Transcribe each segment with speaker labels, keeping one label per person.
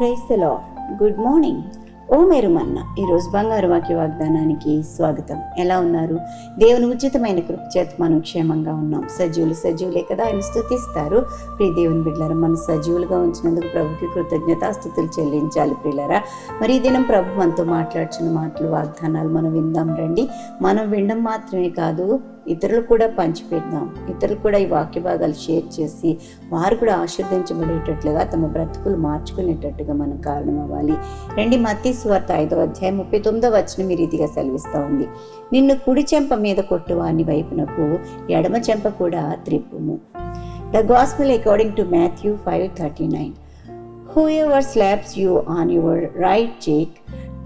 Speaker 1: Price the good morning. ఓ మేరుమన్న ఈరోజు బంగారు వాక్య వాగ్దానానికి స్వాగతం. ఎలా ఉన్నారు? దేవుని ఉచితమైన కృప చేత మనం క్షేమంగా ఉన్నాం. సజీవులు సజీవులే కదా ఆయన స్థుతిస్తారు ప్రియ దేవుని బిడ్డలారా మనం సజీవులుగా ఉంచినందుకు ప్రభుకి కృతజ్ఞతాస్థుతులు చెల్లించాలి ప్రియులరా. మరి ఈ దినం ప్రభు మనతో మాట్లాడుచున్న మాటలు వాగ్దానాలు మనం విందాం రండి. మనం వినడం మాత్రమే కాదు ఇతరులు కూడా పంచిపెడదాం ఇతరులు కూడా ఈ వాక్య భాగాలు షేర్ చేసి వారు కూడా ఆశీర్దించబడేటట్లుగా తమ బ్రతుకులు మార్చుకునేటట్టుగా మనం కారణం అవ్వాలి రండి మత్తి స్వార్థ ఐదో అధ్యాయం ముప్పై తొమ్మిదో వచ్చిన మీ రీతిగా సెలవిస్తూ ఉంది. నిన్ను కుడి చెంప మీద కొట్టువాని వైపునకు ఎడమ చెంప కూడా త్రిప్పుము. The gospel according to Matthew five thirty nine whoever slaps you on your right cheek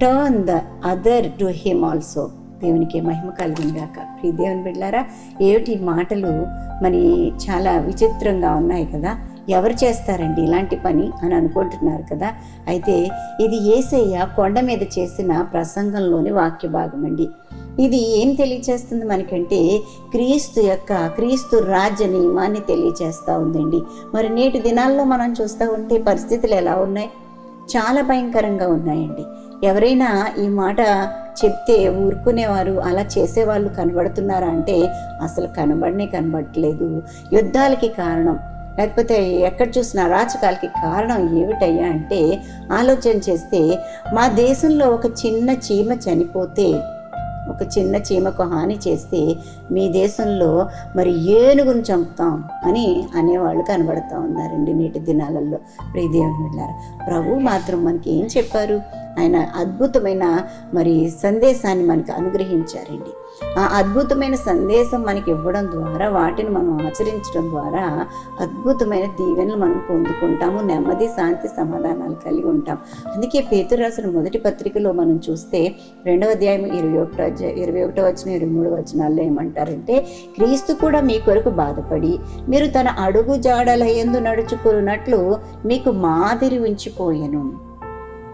Speaker 1: turn the other to him also దేవునికి మహిమ కలిగిందాక ప్రియ దేవుని బిడ్డారా ఏమిటి మాటలు? మరి చాలా విచిత్రంగా ఉన్నాయి కదా. ఎవరు చేస్తారండి ఇలాంటి పని అని అనుకుంటున్నారు కదా. అయితే ఇది ఏసయ్య కొండ మీద చేసిన ప్రసంగంలోని వాక్య భాగం అండి ఇది ఏం తెలియచేస్తుంది మనకంటే క్రీస్తు యొక్క క్రీస్తు రాజ్య నియమాన్ని తెలియచేస్తూ ఉందండి. మరి నేటి దినాల్లో మనం చూస్తూ ఉంటే పరిస్థితులు ఎలా ఉన్నాయి? చాలా భయంకరంగా ఉన్నాయండి. ఎవరైనా ఈ మాట చెప్తే ఊరుకునేవారు అలా చేసేవాళ్ళు కనబడుతున్నారా అంటే అసలు కనబడనే కనబడట్లేదు. యుద్ధాలకి కారణం. లేకపోతే ఎక్కడ చూసినా అరాచకాలకి కారణం ఏమిటయ్యా అంటే ఆలోచన చేస్తే మా దేశంలో ఒక చిన్న చీమ చనిపోతే ఒక చిన్న చీమకు హాని చేస్తే మీ దేశంలో మరి ఏనుగును చంపుతాం అని అనేవాళ్ళు కనబడుతూ ఉన్నారండి నేటి దినాలలో. ప్రియదేవుని వెళ్ళారు ప్రభు మాత్రం మనకి ఏం చెప్పారు? ఆయన అద్భుతమైన మరి సందేశాన్ని మనకు అనుగ్రహించారండి. ఆ అద్భుతమైన సందేశం మనకి ఇవ్వడం ద్వారా వాటిని మనం ఆచరించడం ద్వారా అద్భుతమైన దీవెనలు మనం పొందుకుంటాము నెమ్మది శాంతి సమాధానాలు కలిగి ఉంటాం. అందుకే పేతురు రాసిన మొదటి పత్రికలో మనం చూస్తే రెండవ అధ్యాయం ఇరవై ఒకటో అధ్యాయం ఇరవై ఒకటో వచ్చిన ఇరవై మూడు వచనాల్లో ఏమంటారంటే క్రీస్తు కూడా మీ కొరకు బాధపడి మీరు తన అడుగు జాడల ఎందు నడుచుకున్నట్లు మీకు మాదిరి ఉంచిపోయాను.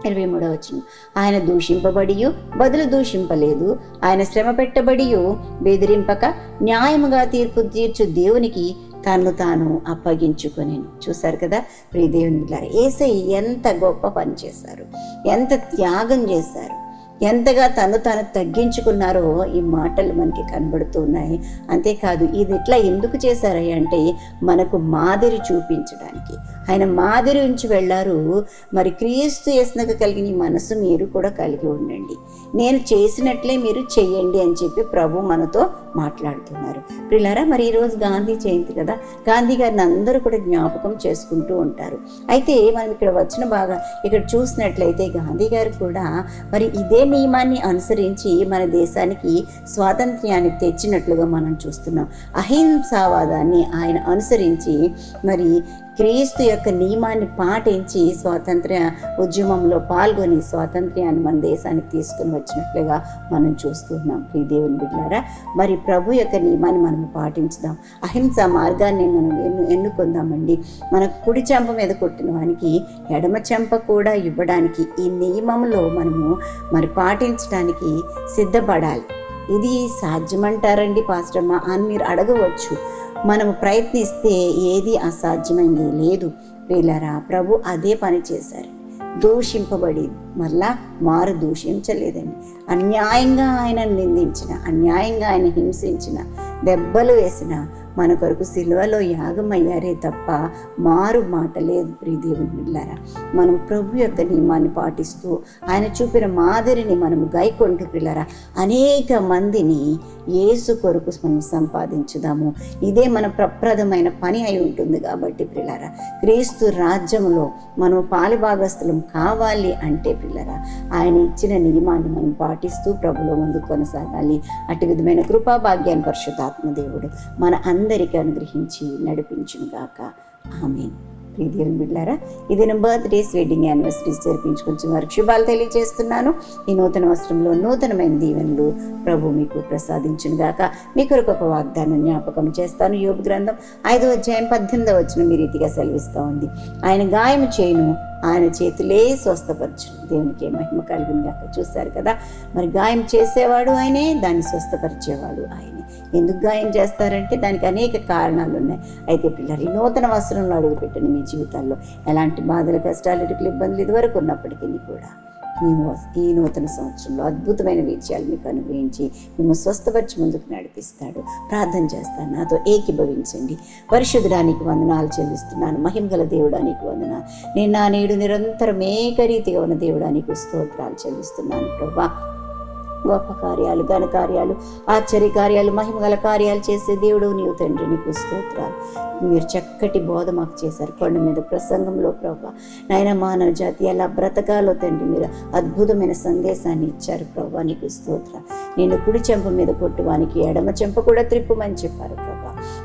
Speaker 1: ఇరవై మూడవ వచనం. ఆయన దూషింపబడియు బదులు దూషింపలేదు. ఆయన శ్రమ పెట్టబడియు బెదిరింపక న్యాయముగా తీర్పు తీర్చు దేవునికి తను తాను అప్పగించుకునేను. చూశారు కదా ప్రియదేవుని ఏసై ఎంత గొప్ప పని చేశారు. ఎంత త్యాగం చేశారు. ఎంతగా తను తను తగ్గించుకున్నారో ఈ మాటలు మనకి కనబడుతున్నాయి. అంతేకాదు ఇది ఇట్లా ఎందుకు చేశారయ్య అంటే మనకు మాదిరి చూపించడానికి. ఆయన మాదిరి ఉంచి వెళ్ళారు. మరి క్రీస్తు చేసినాక కలిగిన ఈ మనసు మీరు కూడా కలిగి ఉండండి. నేను చేసినట్లే మీరు చెయ్యండి అని చెప్పి ప్రభు మనతో మాట్లాడుతున్నారు. పిల్లరా మరి ఈరోజు గాంధీ జయంతి కదా. గాంధీ గారిని అందరూ కూడా జ్ఞాపకం చేసుకుంటూ ఉంటారు. అయితే మనం ఇక్కడ వచ్చిన బాగా ఇక్కడ చూసినట్లయితే గాంధీ గారు కూడా మరి ఇదే నియమాన్ని అనుసరించి మన దేశానికి స్వాతంత్ర్యాన్ని తెచ్చినట్లుగా మనం చూస్తున్నాం. అహింసావాదాన్ని ఆయన అనుసరించి మరి క్రీస్తు యొక్క నియమాన్ని పాటించి స్వాతంత్ర్య ఉద్యమంలో పాల్గొని స్వాతంత్ర్యాన్ని మన దేశానికి తీసుకుని వచ్చినట్లుగా మనం చూస్తున్నాం ప్రియ దేవుని బిడ్డారా మరి ప్రభు యొక్క నియమాన్ని మనం పాటించుదాం. అహింస మార్గాన్ని మనం ఎన్ను ఎన్నుకుందామండి. మన కుడి చెంప మీద కొట్టిన వానికి ఎడమ చెంప కూడా ఇవ్వడానికి ఈ నియమంలో మనము మరి పాటించడానికి సిద్ధపడాలి. ఇది సాధ్యమంటారండి పాస్టమ్మ అని మీరు అడగవచ్చు. మనము ప్రయత్నిస్తే ఏది అసాధ్యమైంది? లేదు. వీళ్ళరా ప్రభు అదే పని చేశారు. దూషింపబడి మళ్ళా మారు దూషించలేదండి. అన్యాయంగా ఆయన నిందించిన అన్యాయంగా ఆయన హింసించిన దెబ్బలు వేసిన మన కొరకు సిల్వలో యాగమయ్యారే తప్ప మారు మాట లేదు ప్రియ దేవుని మనం ప్రభు యొక్క నియమాన్ని పాటిస్తూ ఆయన చూపిన మాదిరిని మనం గైకొంటూ పిల్లరా. అనేక మందిని యేసు కొరకు మనం సంపాదించుదాము. ఇదే మన ప్రప్రదమైన పని అయి ఉంటుంది కాబట్టి పిల్లరా. క్రీస్తు రాజ్యంలో మనం పాలిభాగస్థులం కావాలి అంటే పిల్లరా ఆయన ఇచ్చిన నియమాన్ని మనం పాటిస్తూ ప్రభులో ముందు కొనసాగాలి. అటు విధమైన కృపా భాగ్యాన్ని పరిశుద్ధాత్మ దేవుడు మన అందరికీ అనుగ్రహించి నడిపించును గాక. ఆమె ప్రీతిని బిడ్డారా ఇది నేను బర్త్డేస్ వెడ్డింగ్ యానివర్సరీస్ జరిపించుకొచ్చిన వారికి శుభాలు తెలియజేస్తున్నాను. ఈ నూతన వస్త్రంలో నూతనమైన దీవెనలు ప్రభు మీకు ప్రసాదించును గాక. మీ కొరకు ఒక వాగ్దానం జ్ఞాపకం చేస్తాను. యోగ గ్రంథం ఐదో అధ్యాయం పద్దెనిమిదో వచ్చిన మీ రీతిగా సెలవిస్తూ ఉంది. ఆయన గాయం చేయను ఆయన చేతులే స్వస్థపరచును. దేవునికి మహిమ కలిగింది అక్కడ చూశారు కదా? మరి గాయం చేసేవాడు ఆయనే దాన్ని స్వస్థపరిచేవాడు ఆయనే. ఎందుకు గాయం చేస్తారంటే దానికి అనేక కారణాలు ఉన్నాయి. అయితే పిల్లలు ఈ నూతన వస్త్రంలో అడుగుపెట్టిన మీ జీవితాల్లో ఎలాంటి బాధలు కష్టాలు ఇటుకలు ఇబ్బందులు ఇదివరకు ఉన్నప్పటికీ కూడా ఈ నూ- ఈ నూతన సంవత్సరంలో అద్భుతమైన విజయాలు మీకు అనుగ్రహించి మిమ్మల్ని స్వస్థపరిచి ముందుకు నడిపిస్తాడు. ప్రార్థన చేస్తాను. నాతో ఏకీభవించండి. పరిశుద్ధడానికి వందనాలు చెల్లిస్తున్నాను. మహిమగల దేవుడానికి వందనాలు. నేను నా నేడు నిరంతరం ఏకరీతిగా ఉన్న దేవుడానికి స్తోత్రాలు చెల్లిస్తున్నాను. ప్రభా గొప్ప కార్యాలు ఘన కార్యాలు ఆశ్చర్య కార్యాలు మహిమగల కార్యాలు చేసే దేవుడు నీవు తండ్రి. నీకు స్తోత్రాలు. మీరు చక్కటి బోధ మాకు చేశారు. కొండ మీద ప్రసంగంలో ప్రభా. నాయన మానవ జాతి ఎలా బ్రతకాలో తండ్రి మీరు అద్భుతమైన సందేశాన్ని ఇచ్చారు ప్రభా. నీకు స్తోత్ర నేను కుడి చెంప మీద కొట్టువానికి ఎడమ చెంప కూడా త్రిప్పుమని చెప్పారు ప్రభా.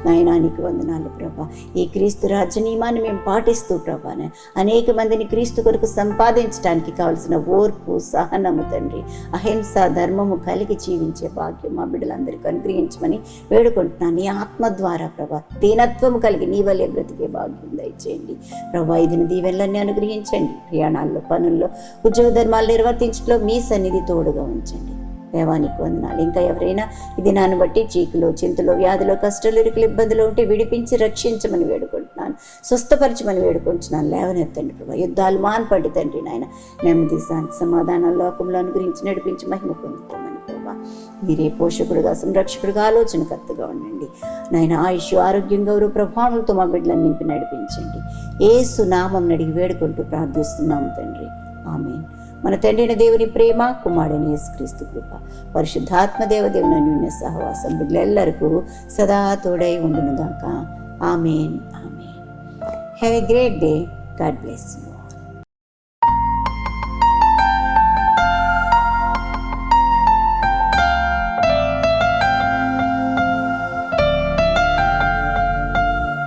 Speaker 1: నాయన నీకు వందనాలు ప్రభా. ఈ క్రీస్తు రాజ్య నియమాన్ని మేము పాటిస్తూ ప్రభానే. అనేక మందిని క్రీస్తు కొరకు సంపాదించడానికి కావలసిన ఓర్పు సహనము తండ్రి అహింస ధర్మము కలిగి జీవించే భాగ్యం మా బిడ్డలందరికీ అనుగ్రహించమని వేడుకుంటున్నాను. నీ ఆత్మ ద్వారా ప్రభా దీనత్వము కలిగి నీ వల్లే బ్రతికే భాగ్యం దయచేయండి. ప్రభా ఇది దీవెనలన్నీ అనుగ్రహించండి. ప్రయాణాల్లో పనుల్లో ఉద్యోగ ధర్మాలు నిర్వర్తించడంలో మీ సన్నిధి తోడుగా ఉంచండి. దేవానికి వందనాలు. ఇంకా ఎవరైనా ఇది నాను బట్టి చీకులు చింతలు వ్యాధులు కష్టాలు ఇరుకులు ఇబ్బందులు ఉంటే విడిపించి రక్షించమని వేడుకుంటున్నాను. స్వస్థపరచమని వేడుకుంటున్నాను. లేవనెత్తండి ప్రభా. యుద్ధాలు మాన్పడి తండ్రి నాయన. నెమ్మది శాంతి సమాధానం లోకంలో అనుగురించి నడిపించి మహిమ పొందుకోమని ప్రభా. మీరే పోషకుడుగా సంరక్షకుడుగా ఆలోచనకర్తగా ఉండండి. నాయన ఆయుష్ ఆరోగ్యం గౌరవ ప్రభావంతో మా బిడ్డలను నింపి నడిపించండి. ఏ సునామం అడిగి వేడుకుంటూ ప్రార్థిస్తున్నాము తండ్రి. ఆమె మన తండ్రిన దేవుని ప్రేమ కుమారుడైన యేసుక్రీస్తు కృప. పరిశుద్ధాత్మ దేవదేవుని అన్యున్న సహవాసం బిడ్డలెల్లరికూ సదా తోడై ఉండునుగాక. Amen amen. Have a great day God bless you